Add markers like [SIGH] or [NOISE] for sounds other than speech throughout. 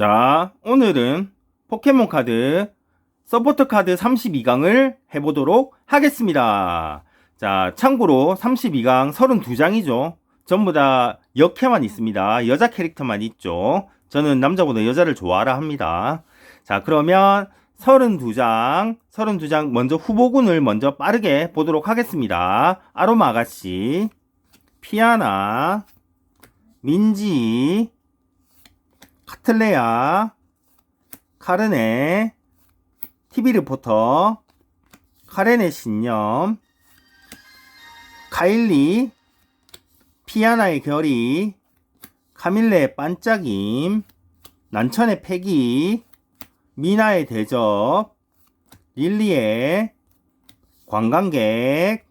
자, 오늘은 포켓몬 카드 서포터 카드 32강을 해보도록 하겠습니다. 자, 참고로 32강 32장이죠. 전부 다 역캐만 있습니다. 여자 캐릭터만 있죠. 저는 남자보다 여자를 좋아하라 합니다. 자, 그러면 32장, 32장 먼저 후보군을 먼저 빠르게 보도록 하겠습니다. 아로마 아가씨, 피아나, 민지, 카틀레아, 카르네, TV 리포터, 카렌의 신념, 카일리, 피아나의 결이, 카밀레의 반짝임, 난천의 패기, 미나의 대접, 릴리의 관광객,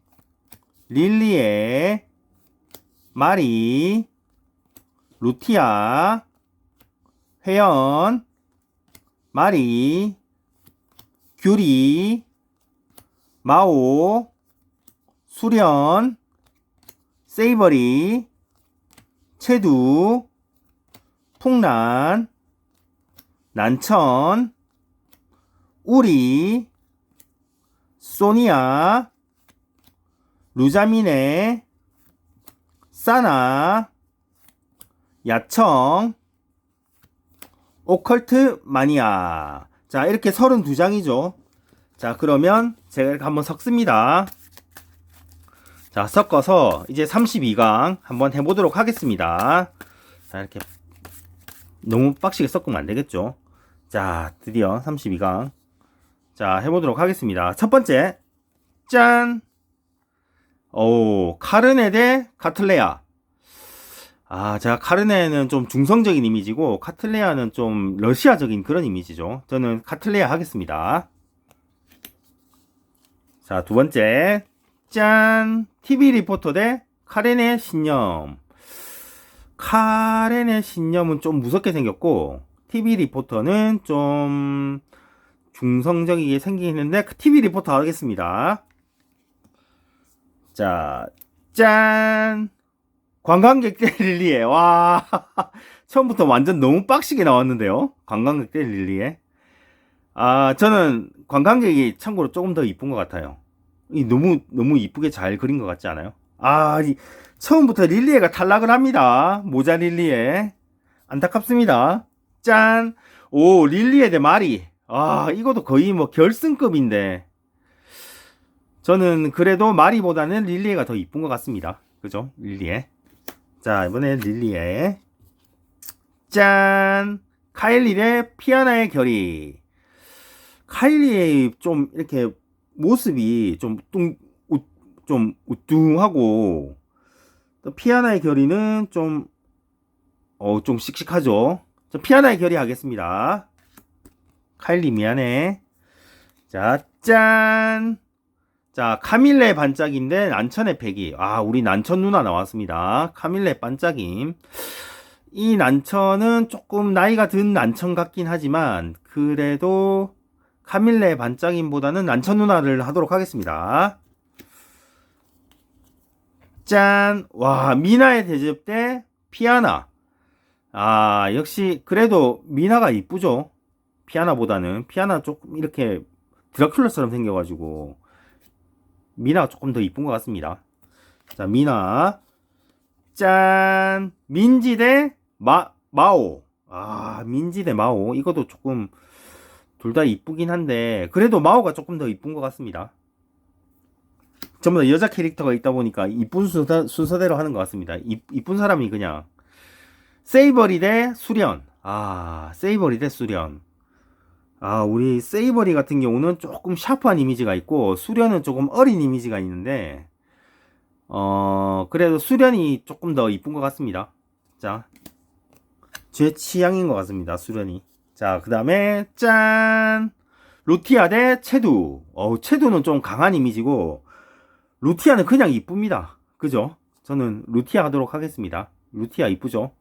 릴리의 마리, 루티아, 회원, 마리, 규리, 마오, 수련, 세이버리, 체두, 풍란, 난천, 우리, 소니아, 루자미네, 사나, 야청, 오컬트 마니아. 자, 이렇게 32장이죠. 자, 그러면 제가 이렇게 한번 섞습니다. 자, 섞어서 이제 32강 한번 해보도록 하겠습니다. 자, 이렇게 너무 빡시게 섞으면 안 되겠죠. 자, 드디어 32강. 자, 해보도록 하겠습니다. 첫 번째. 짠! 오, 카르네 대 카틀레아. 아, 제가 카르네는 좀 중성적인 이미지고, 카틀레아는 좀 러시아적인 그런 이미지죠. 저는 카틀레아 하겠습니다. 자, 두 번째. 짠! TV 리포터 대 카렌의 신념. 카렌의 신념은 좀 무섭게 생겼고, TV 리포터는 좀 중성적이게 생기는데, TV 리포터 하겠습니다. 자, 짠! 관광객 대 [LAUGHS] 릴리에, 와. [LAUGHS] 처음부터 완전 너무 빡시게 나왔는데요. 관광객 대 릴리에. 아, 저는 관광객이 참고로 조금 더 이쁜 것 같아요. 이 너무, 너무 이쁘게 잘 그린 것 같지 않아요? 아, 이, 처음부터 릴리에가 탈락을 합니다. 모자 릴리에. 안타깝습니다. 짠! 오, 릴리에 대 마리. 아, 이것도 거의 뭐 결승급인데. 저는 그래도 마리보다는 릴리에가 더 이쁜 것 같습니다. 그죠? 릴리에. 자, 이번에 릴리에. 짠! 카일리 대 피아나의 결이. 카일리의 좀 이렇게 모습이 좀 뚱, 우, 좀 우뚱하고, 또 피아나의 결이는 좀, 어, 좀 씩씩하죠? 저 피아나의 결이 하겠습니다. 카일리 미안해. 자, 짠! 자, 카밀레 반짝인데 난천의 패기. 아, 우리 난천 누나 나왔습니다. 카밀레 반짝임. 이 난천은 조금 나이가 든 난천 같긴 하지만 그래도 카밀레 반짝임보다는 난천 누나를 하도록 하겠습니다. 짠! 와, 미나의 대접 대 피아나. 아, 역시 그래도 미나가 이쁘죠. 피아나보다는 피아나 조금 이렇게 드라큘라처럼 생겨가지고 미나가 조금 더 이쁜 것 같습니다. 자, 미나. 짠! 민지 대 마, 마오. 아, 민지 대 마오. 이것도 조금 둘 다 이쁘긴 한데, 그래도 마오가 조금 더 이쁜 것 같습니다. 전부 다 여자 캐릭터가 있다 보니까 이쁜 순서, 순서대로 하는 것 같습니다. 이, 이쁜 사람이 그냥. 세이버리 대 수련. 아, 세이버리 대 수련. 아, 우리 세이버리 같은 경우는 조금 샤프한 이미지가 있고, 수련은 조금 어린 이미지가 있는데, 어, 그래도 수련이 조금 더 이쁜 것 같습니다. 자, 제 취향인 것 같습니다, 수련이. 자, 그 다음에, 짠! 루티아 대 체두. 어 체두는 좀 강한 이미지고, 루티아는 그냥 이쁩니다. 그죠? 저는 루티아 하도록 하겠습니다. 루티아 이쁘죠?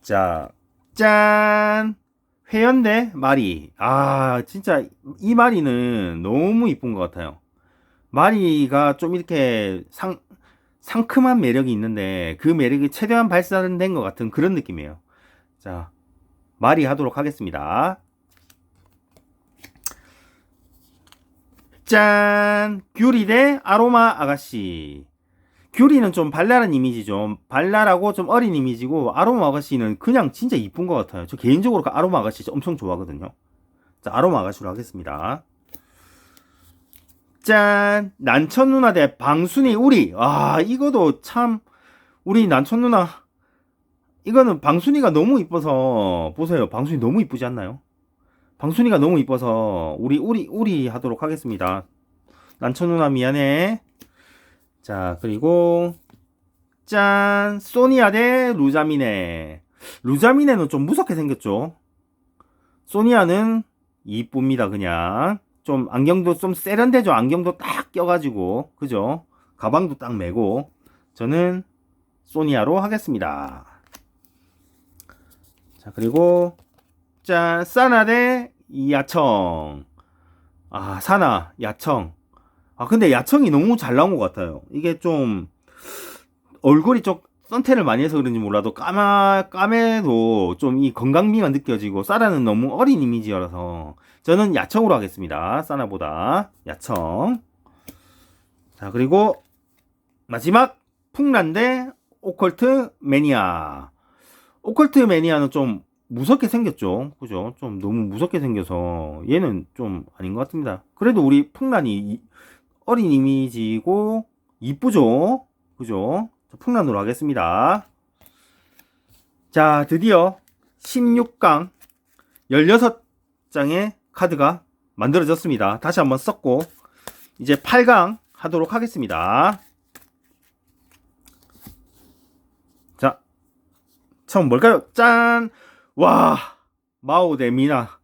자, 짠! 회연대 마리. 아, 진짜 이 마리는 너무 이쁜 것 같아요. 마리가 좀 이렇게 상, 상큼한 매력이 있는데 그 매력이 최대한 발산된 것 같은 그런 느낌이에요. 자, 말이 하도록 하겠습니다. 짠! 귤이 대 아로마 아가씨. 귤이는 좀 발랄한 이미지죠. 발랄하고 좀 어린 이미지고 아로마 아가씨는 그냥 진짜 이쁜 것 같아요. 저 개인적으로 그 아로마 아가씨 엄청 좋아하거든요. 자, 아로마 아가씨로 하겠습니다. 짠! 난천 누나 대 방순이 우리. 아, 이거도 참 우리 난천 누나 이거는 방순이가 너무 이뻐서 보세요. 방순이 너무 이쁘지 않나요? 방순이가 너무 이뻐서 우리 우리 우리 하도록 하겠습니다. 난천 누나 미안해. 자, 그리고 짠! 소니아 대 루자미네. 루자미네는 좀 무섭게 생겼죠. 소니아는 이쁩니다, 그냥. 좀 안경도 좀 세련되죠. 안경도 딱 껴가지고 그죠? 가방도 딱 메고 저는 소니아로 하겠습니다. 자 그리고 짠 사나 대 야청 아 사나 야청 아 근데 야청이 너무 잘 나온 것 같아요. 이게 좀 얼굴이 좀 선택을 많이 해서 그런지 몰라도 까마 까매도 좀 이 건강미가 느껴지고 사라는 너무 어린 이미지여서 저는 야청으로 하겠습니다. 사나보다 야청. 자 그리고 마지막 풍란 대 오컬트 매니아. 오컬트 매니아는 좀 무섭게 생겼죠. 그죠? 좀 너무 무섭게 생겨서 얘는 좀 아닌 것 같습니다. 그래도 우리 풍란이 어린 이미지고 이쁘죠. 그죠? 풍란으로 하겠습니다. 자, 드디어 16강 16장의 카드가 만들어졌습니다. 다시 한번 썼고 이제 8강 하도록 하겠습니다. 자, 처음 뭘까요? 짠! 와, 마오 대 미나.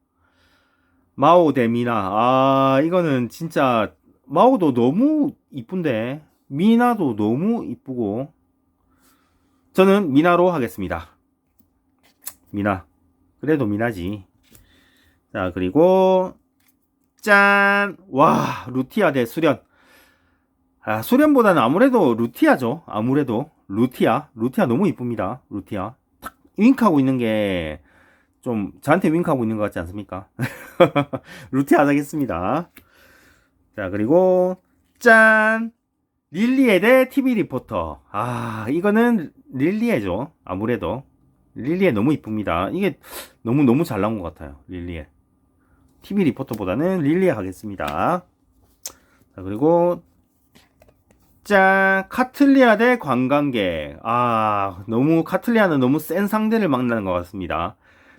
마오 대 미나. 아, 이거는 진짜 마오도 너무 이쁜데 미나도 너무 이쁘고 저는 미나로 하겠습니다. 미나. 그래도 미나지. 자, 그리고, 짠! 와, 루티아 대 수련. 아, 수련보다는 아무래도 루티아죠. 아무래도. 루티아. 루티아 너무 이쁩니다. 루티아. 탁, 윙크하고 있는 게, 좀, 저한테 윙크하고 있는 것 같지 않습니까? [LAUGHS] 루티아 하겠습니다. 자, 그리고, 짠! 릴리에 대 TV 리포터. 아, 이거는 릴리에죠. 아무래도. 릴리에 너무 이쁩니다. 이게 너무 너무 잘 나온 것 같아요. 릴리에. TV 리포터보다는 릴리에 하겠습니다. 자, 그리고 짠 카틀리아 대 관광객. 아 너무 카틀리아는 너무 센 상대를 만나는 것 같습니다.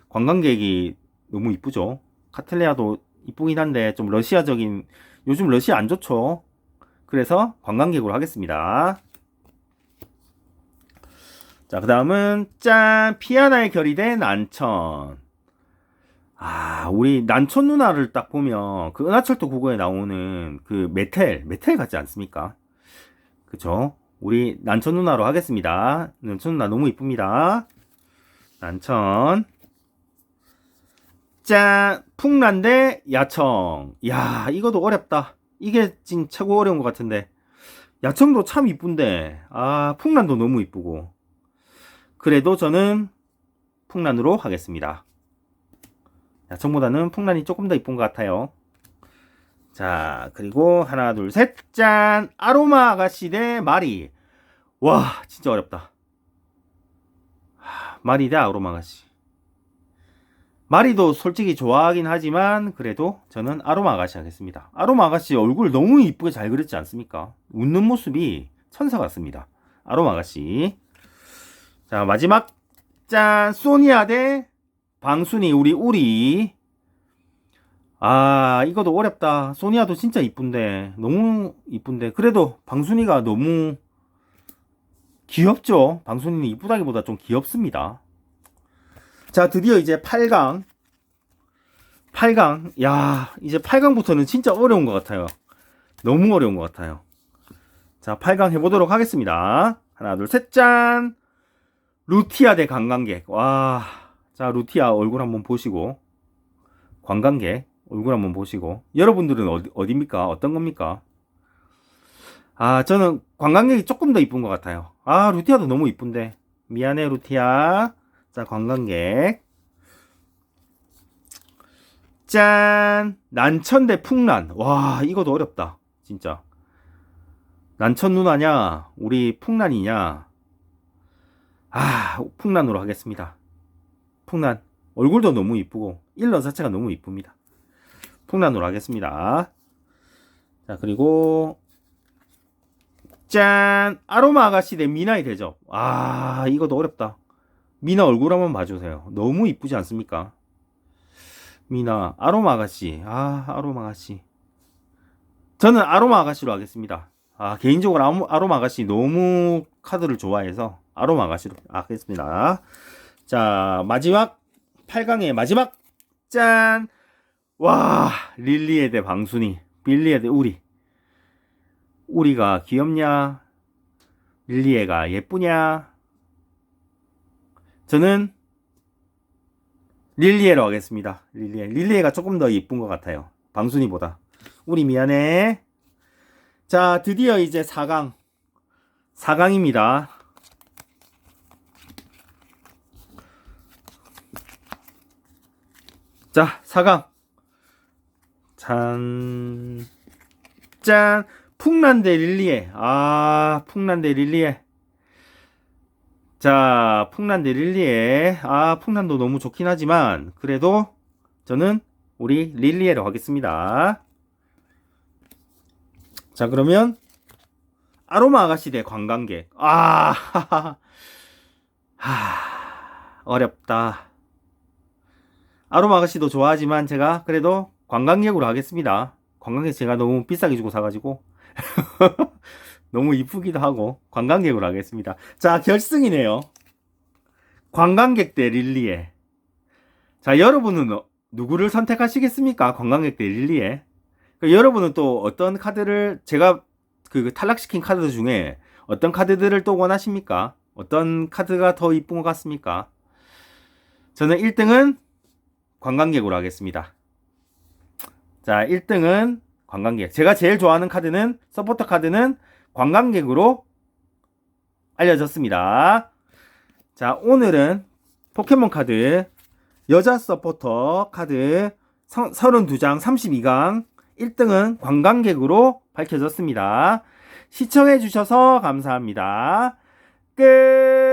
관광객이 너무 이쁘죠. 카틀리아도 이쁘긴 한데 좀 러시아적인 요즘 러시아 안 좋죠. 그래서 관광객으로 하겠습니다. 자, 그 다음은, 짠! 피아나의 결이 된 난천. 아, 우리 난천 누나를 딱 보면, 그 은하철도 9구에 나오는 그 메텔, 메텔 같지 않습니까? 그쵸? 우리 난천 누나로 하겠습니다. 난천 누나 너무 이쁩니다. 난천. 짠! 풍란 대 야청. 야 이것도 어렵다. 이게 지금 최고 어려운 것 같은데. 야청도 참 이쁜데, 아, 풍란도 너무 이쁘고. 그래도 저는 풍란으로 하겠습니다. 야청보다는 풍란이 조금 더 이쁜 것 같아요. 자, 그리고 하나, 둘, 셋, 짠! 아로마 아가씨 대 마리. 와, 진짜 어렵다. 하, 마리 대 아로마 아가씨. 마리도 솔직히 좋아하긴 하지만 그래도 저는 아로마 아가씨 하겠습니다. 아로마 아가씨 얼굴 너무 이쁘게 잘 그렸지 않습니까? 웃는 모습이 천사 같습니다. 아로마 아가씨. 자, 마지막. 짠! 소니아 대 방순이, 우리, 우리. 아, 이것도 어렵다. 소니아도 진짜 이쁜데. 너무 이쁜데. 그래도 방순이가 너무 귀엽죠? 방순이는 이쁘다기보다 좀 귀엽습니다. 자, 드디어 이제 8강. 8강. 야, 이제 8강부터는 진짜 어려운 것 같아요. 너무 어려운 것 같아요. 자, 8강 해보도록 하겠습니다. 하나, 둘, 셋, 짠! 루티아 대 관광객. 와, 자, 루티아 얼굴 한번 보시고, 관광객 얼굴 한번 보시고, 여러분들은 어디, 어디입니까? 어떤 겁니까? 아, 저는 관광객이 조금 더 이쁜 것 같아요. 아, 루티아도 너무 이쁜데. 미안해, 루티아. 자, 관광객. 짠! 난천 대 풍란. 와, 이것도 어렵다. 진짜. 난천 누나냐? 우리 풍란이냐? 아, 풍란으로 하겠습니다. 풍란. 얼굴도 너무 이쁘고, 일러 자체가 너무 이쁩니다. 풍란으로 하겠습니다. 자, 그리고, 짠! 아로마 아가씨 대 미나의 대접. 아, 이것도 어렵다. 미나 얼굴 한번 봐주세요. 너무 이쁘지 않습니까? 미나, 아로마 아가씨. 아, 아로마 아가씨. 저는 아로마 아가씨로 하겠습니다. 아, 개인적으로 아무- 아로마 아가씨 너무 카드를 좋아해서 아로마 아가씨로 하겠습니다. 자, 마지막 8강의 마지막 짠! 와, 릴리에 대 방순이, 빌리에 대 우리. 우리가 귀엽냐? 릴리에가 예쁘냐? 저는 릴리에로 하겠습니다. 릴리에. 릴리에가 조금 더 예쁜 것 같아요. 방순이보다. 우리 미안해. 자, 드디어 이제 4강. 4강입니다. 자, 4강. 짠. 짠. 풍란 대 릴리에. 아, 풍란 대 릴리에. 자, 풍란 대 릴리에. 아, 풍란도 너무 좋긴 하지만, 그래도 저는 우리 릴리에로 하겠습니다. 자, 그러면, 아로마 아가씨 대 관광객. 아, 하하. [LAUGHS] 하, 어렵다. 아로마 아가씨도 좋아하지만 제가 그래도 관광객으로 하겠습니다. 관광객 제가 너무 비싸게 주고 사가지고. [LAUGHS] 너무 이쁘기도 하고 관광객으로 하겠습니다. 자 결승이네요. 관광객 대 릴리에. 자 여러분은 어- 누구를 선택하시겠습니까? 관광객 대 릴리에. 그 여러분은 또 어떤 카드를 제가 그 탈락시킨 카드 중에 어떤 카드들을 또 원하십니까? 어떤 카드가 더 이쁜 것 같습니까? 저는 1등은 관광객으로 하겠습니다. 자, 1등은 관광객. 제가 제일 좋아하는 카드는 서포터 카드는 관광객으로 알려졌습니다. 자, 오늘은 포켓몬 카드 여자 서포터 카드 32장 32강 1등은 관광객으로 밝혀졌습니다. 시청해 주셔서 감사합니다. 끝!